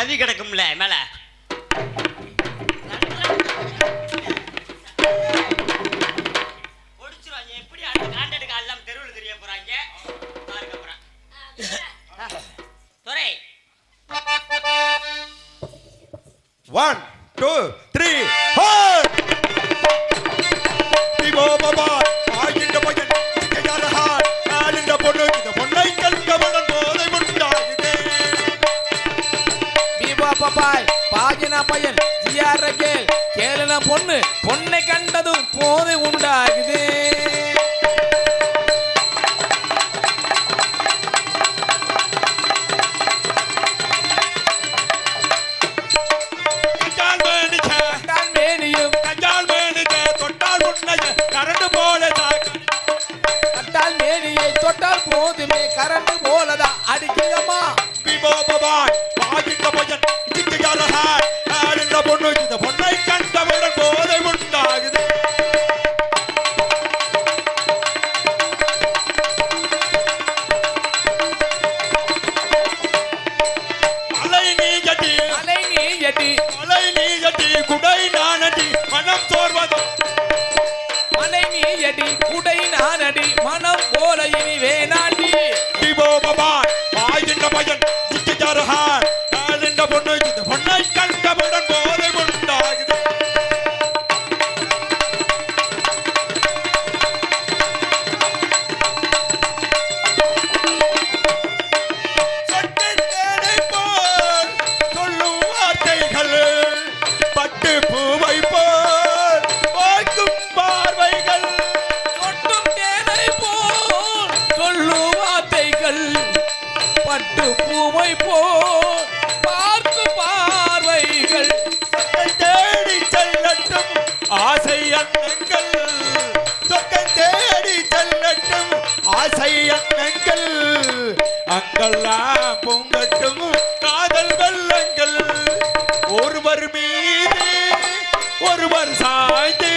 தவி கிடக்கும்ல மேல. ஒடிச்சிருவாங்க. எப்படி அந்த காண்டடுக்கு எல்லாம் தெருவில் தெரிய போறாங்க? பாருங்க அப்புறம். ஒன் டூ த்ரீ ஃபோர் பாபா பாப்பாய் பாகினா பையன் ஜிஆர் கேள் கேளுன பொண்ணு பொண்ணை கண்டதும் போதை உண்டாகுது. மலை குடை நானடி மனம் போல இனி வேணாண்டி. விவோ பாபா ஆகின்ற பையன் இதுக்கு யாரஹார் ஆளுன்ற பொண்ணு இந்த பொண்ணை போதை உண்டாகுதே பட்டு பூவை போ. பார்த்து பார்வைகள் சொத்தை தேடி செல்லட்டும். ஆசை அன்னங்கள் சொத்தை தேடி செல்லட்டும். ஆசை அன்னங்கள் அங்கெல்லாம் பொங்கட்டும். காதல் வெள்ளங்கள் ஒருவர் மீது ஒருவர் சாய்ந்தே.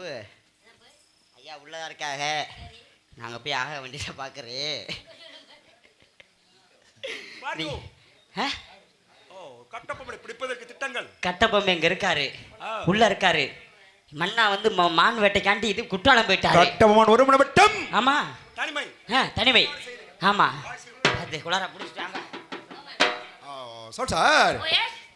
அப்பு ஐயா உள்ளதா இருக்காக? நாங்க போய் ஆக வேண்டியதை பார்க்குறேன் கட்டபொம்மை இங்க இருக்காரு. ஆ. உள்ள இருக்காரு. மன்னா வந்து ம- மான் வேட்டைக்காண்டி இது குற்றாலம் போயிட்டாரு. கட்டபொம்மன் ஒரு மட்டம். ஆமா. தனிமை. ஆ, தனிமை. ஆமா. அது குளார பிடிச்சிட்டாங்க. சார்.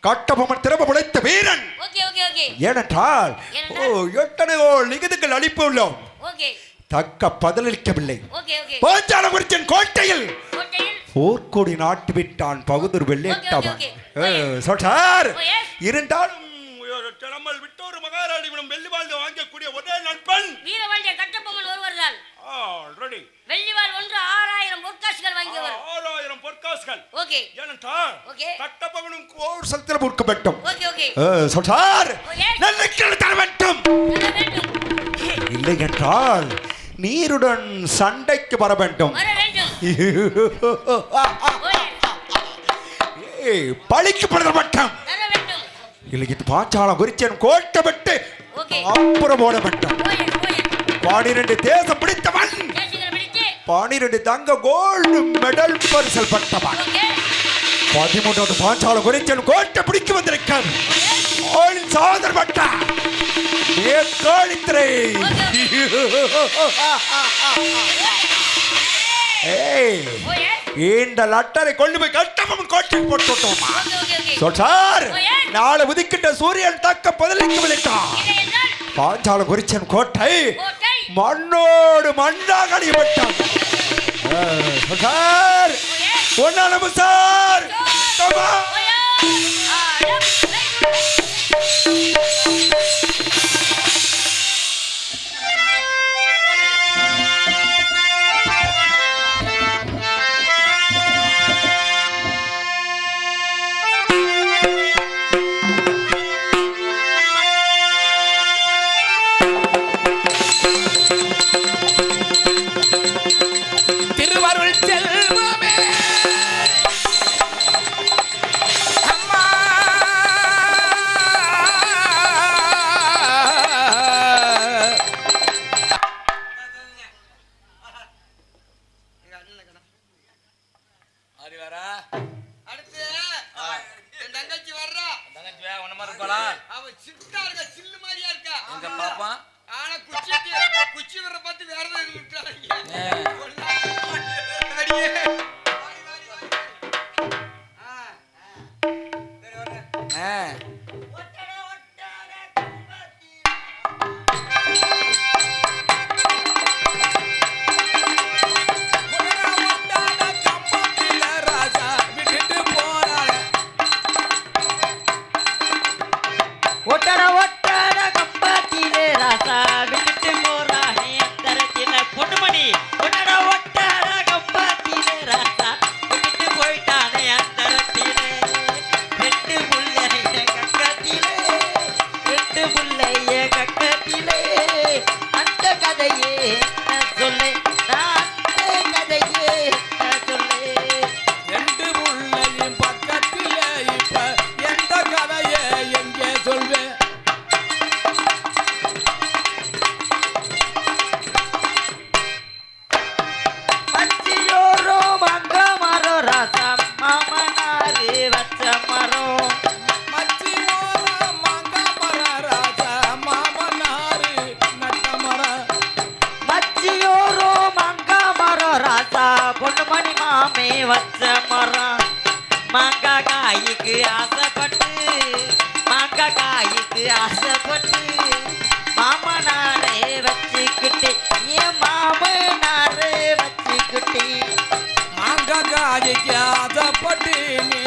கட்டபொம்மன் திறமை உழைத்த வீரன். Okay okay okay. ஏனென்றால் ஓ? எத்தனையோ லிகிதங்கள் அளிப்பு உள்ளோம். ஓகே. தக்க பதிலளிக்கவில்லை. Okay okay. பாஞ்சாலகுறிச்சின் கோட்டையில். போர்க்கொடி நாட்டு விட்டான் பகுதூர் வெள்ளியட்டவன் ஓகே, ஓகே. சொல் சார் ஓ, yes. இருந்தாலும் நம்மள் விட்டோரு மகாராணிவிடம் வெள்ளி வாழ்ந்து வாங்கக்கூடிய ஒரே நண்பன். வீரவாண்டிய கட்டபொம்மன் ஆல்ரெடி. Yes. நல்ல தர வேண்டும். வர வேண்டும் இல்லை என்றால் நீருடன் சண்டைக்கு வர வேண்டும். பழிக்கு படுற மட்டும் இல்லை இது பாஞ்சாலம் குறிச்சன் கோட்டை விட்டு ஓகே. அப்புறம் ஓட yes, ஓ, yes. பானிரெண்டு தேசம் பிடித்தவன். பானிரெண்டு தங்க கோல்டு மெடல் ஓகே பதிமூன்றாவது பாஞ்சாலம் குறிச்சன் கோட்டை பிடிக்க வந்திருக்கான் ஆளின் சாதர் காளித்திரை. ஏய் ஓ, yes. இந்த லட்டரை கொண்டு போய் கட்டமும் கோட்டைக்கு போட்டு விட்டோமா ஓகே ஓகே ஓகே சொல்றார். நாளை உதிக்கிட்ட சூரியன் தக்க பதிலுக்கு என்றால் பாஞ்சால குறிச்சன் கோட்டை. மண்ணோடு மண்ணாக அடிபட்டான் சார் ஓ, yes. சார் சிட்டா இருக்கா சில்லு மாதிரியா இருக்கா எங்க பாப்பா ஆனா குச்சி குச்சி வர பார்த்து வேற ஏதாவது விட்டுறாங்க. அடியே. ஆ. மாமே வச்ச மரம். மாங்காய் காய்க்கு ஆசைப்பட்டு மாங்காய் காய்க்கு ஆசைப்பட்டு மாமனாரே வச்சுக்கிட்டு என் மாமனாரே வச்சுக்கிட்டு. மாங்காய் காய்க்கு ஆசைப்பட்டு நீ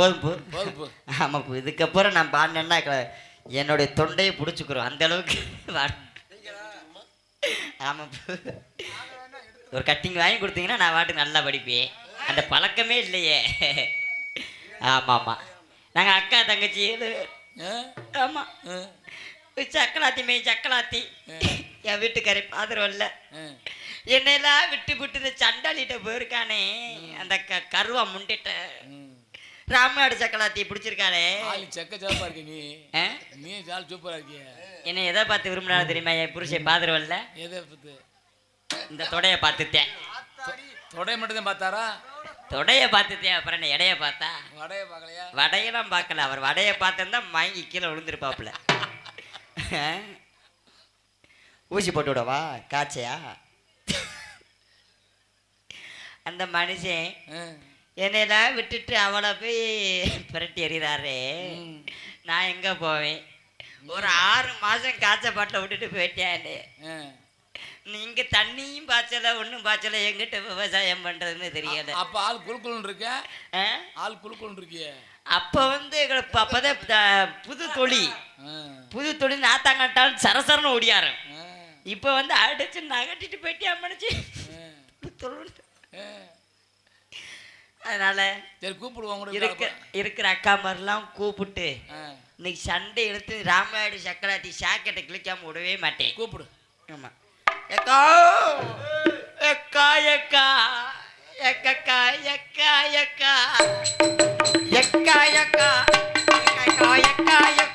போதும் போ. ஆமாம் இதுக்கப்புறம் நான் பாடினேன்னா என்னுடைய தொண்டையை பிடிச்சிக்கிறோம். அந்த அளவுக்கு ஆமாம். ஒரு கட்டிங் வாங்கி கொடுத்தீங்கன்னா நான் பாட்டுக்கு நல்லா படிப்பேன். அந்த பழக்கமே இல்லையே. ஆமாம் ஆமாம் நாங்கள் அக்கா தங்கச்சி? ஆமாம்? சக்கலாத்தி மே சக்கலாத்தி. என் வீட்டுக்காரி பாத்திரம் ஆ. என்னெல்லாம் விட்டு விட்டு இந்த சண்டாளிட்ட போயிருக்கானே. அந்த க கருவா முண்டிட்ட. ராமநாடு சக்கலாத்தி பிடிச்சிருக்காளே ஆளு செக்க சிவப்பா இருக்க நீ? நீ ஜால் சூப்பரா இருக்கிய? என்னை எதை பார்த்து விரும்பினாலும் தெரியுமா? என் புருஷன் பாத்துருவல்ல எதை பத்து இந்த தொடைய பார்த்துட்டேன். தொடை மட்டும் தான் பார்த்தாரா? தொடைய பார்த்துட்டேன் அப்புறம் என்ன எடைய பார்த்தா? வடைய பார்க்கலையா? வடையெல்லாம் பார்க்கல. அவர் வடைய பார்த்தா மயங்கி கீழே விழுந்திருப்பாப்புல? ஊசி போட்டு விடவா? காய்ச்சையா? அந்த மனுஷன். என்னையெல்லாம் விட்டுட்டு அவளை போய் பிரட்டி எறிகிறாரு. நான் எங்க போவேன் ஒரு ஆறு மாசம் காய்ச்ச பாட்டில் விட்டுட்டு போயிட்டேன். நீங்க தண்ணியும் பாய்ச்சல ஒன்றும் பாய்ச்சல எங்கிட்ட விவசாயம் பண்றதுன்னு தெரியல அப்ப ஆள் குழுக்குள்னு இருக்க? ஆள் குழுக்குள்னு இருக்கிய அப்ப வந்து எங்களுக்கு அப்பதான் புது தொழில். புது தொழில் நாத்தாங்கட்டாலும் சரசரன்னு ஓடியாரு. இப்ப வந்து அடிச்சு நகட்டிட்டு போயிட்டியா மனுச்சு ஆ. அதனால சரி கூப்பிடுவோம் இருக்க இருக்கிற அக்கா மாதிரிலாம் கூப்பிட்டு. இன்னைக்கு சண்டை இழுத்து ராமநாடு சக்கராத்தி சாக்கெட்டை கிழிக்காம விடவே மாட்டேன். கூப்பிடு. ஆமா. எக்கா எக்கா எக்கா எக்கக்கா எக்கா எக்கா எக்கா எக்கா எக்கா எக்கா எக்கா